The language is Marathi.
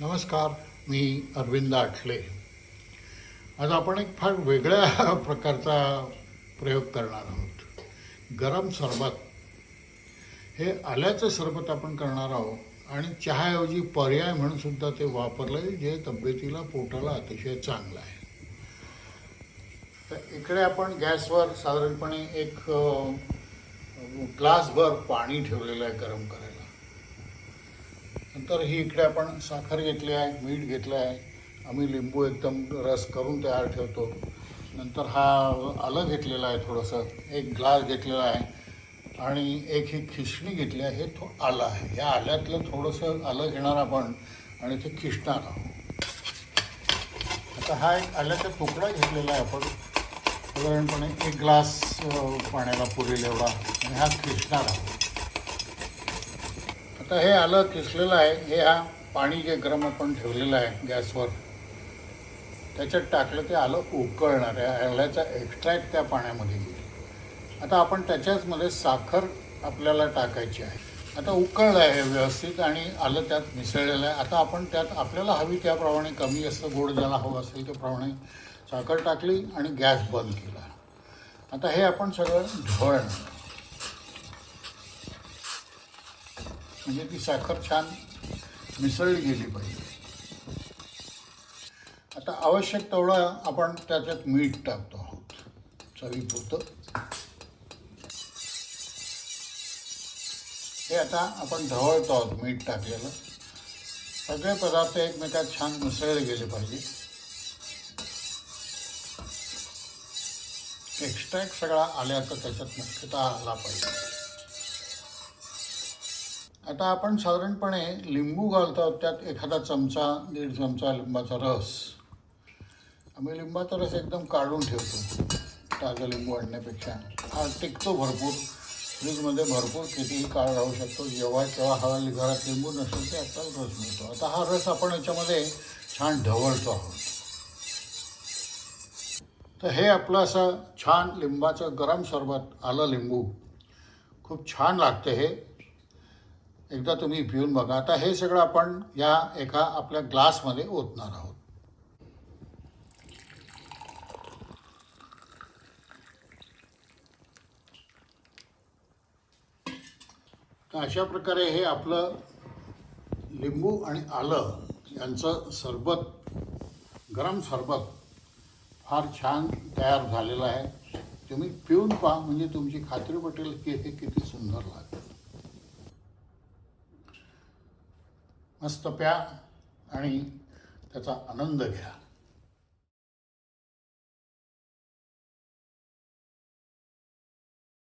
नमस्कार मी अरविंद आठले. आज आपण एक फार वेगळ्या प्रकारचा प्रयोग करणार आहोत. गरम सरबत. हे आल्याचं सरबत आपण करणार आहोत आणि चहाऐवजी पर्याय म्हणून सुद्धा ते वापरलं जे तब्येतीला पोटाला अतिशय चांगलं आहे. तर इकडे आपण गॅसवर साधारणपणे एक ग्लासभर पाणी ठेवलेलं आहे गरम करायला. नंतर ही इकडे आपण साखर घेतली आहे मीठ घेतलं आहे. आम्ही लिंबू एकदम रस करून तयार ठेवतो. नंतर हा आलं घेतलेलं आहे थोडंसं एक ग्लास घेतलेला आहे. आणि एक ही खिसणी घेतली आहे हे थो आलं आहे. या आल्यातलं थोडंसं आलं घेणार आपण आणि ते खिसणार आहोत. आता हा एक आल्याचा तुकडा घेतलेला आहे आपण. साधारणपणे एक ग्लास पाण्याला पुरेल एवढा. आणि हा खिसणार आहोत. आता हे आलं किसलेलं आहे हे हा पाणी जे गरम आपण ठेवलेलं आहे गॅसवर त्याच्यात टाकलं ते आलं उकळणार आहे. आल्याचा एक्स्ट्रॅक्ट त्या पाण्यामध्ये येईल. आता आपण त्याच्याचमध्ये साखर आपल्याला टाकायची आहे. आता उकळलं आहे हे व्यवस्थित आणि आलं त्यात मिसळलेलं आहे. आता आपण त्यात आपल्याला हवी त्याप्रमाणे कमी असं गोड ज्याला हवं असेल त्याप्रमाणे साखर टाकली आणि गॅस बंद केला. आता हे आपण सगळं ढवळणार. म्हणजे ती साखर छान मिसळली गेली पाहिजे. आता आवश्यक तेवढं आपण त्याच्यात मीठ टाकतो आहोत. चवीपुरतं. हे आता आपण ढवळतो आहोत मीठ टाकलेलं. सगळे पदार्थ एकमेकात छान मिसळले गेले पाहिजे. एक्स्ट्रॅक्ट सगळा आल्याचं त्याच्यात मुख्यतः आला पाहिजे. आता आपण साधारणपणे लिंबू घालतो आहोत त्यात एखादा चमचा दीड चमचा लिंबाचा रस. आम्ही लिंबाचा रस एकदम काढून ठेवतो ताजा लिंबू आणण्यापेक्षा. हा टिकतो भरपूर फ्रीजमध्ये भरपूर कितीही काळ राहू शकतो. जेव्हा केव्हा हवा घरात लिंबू नसेल ते आता रस मिळतो. आता हा रस आपण याच्यामध्ये छान ढवळतो आहोत. तर हे आपलं असं छान लिंबाचं गरम सरबत आलं लिंबू. खूप छान लागते हे. एकदा तुम्ही पिऊन बघा. आता हे सगळं आपण या एका आपल्या ग्लासमध्ये ओतणार आहोत. तर अशा प्रकारे हे आपलं लिंबू आणि आलं यांचं सरबत गरम सरबत फार छान तयार झालेलं आहे. तुम्ही पिऊन पहा म्हणजे तुमची खात्री पटेल की हे किती सुंदर लागतं. मस्त प्या आणि त्याचा आनंद घ्या.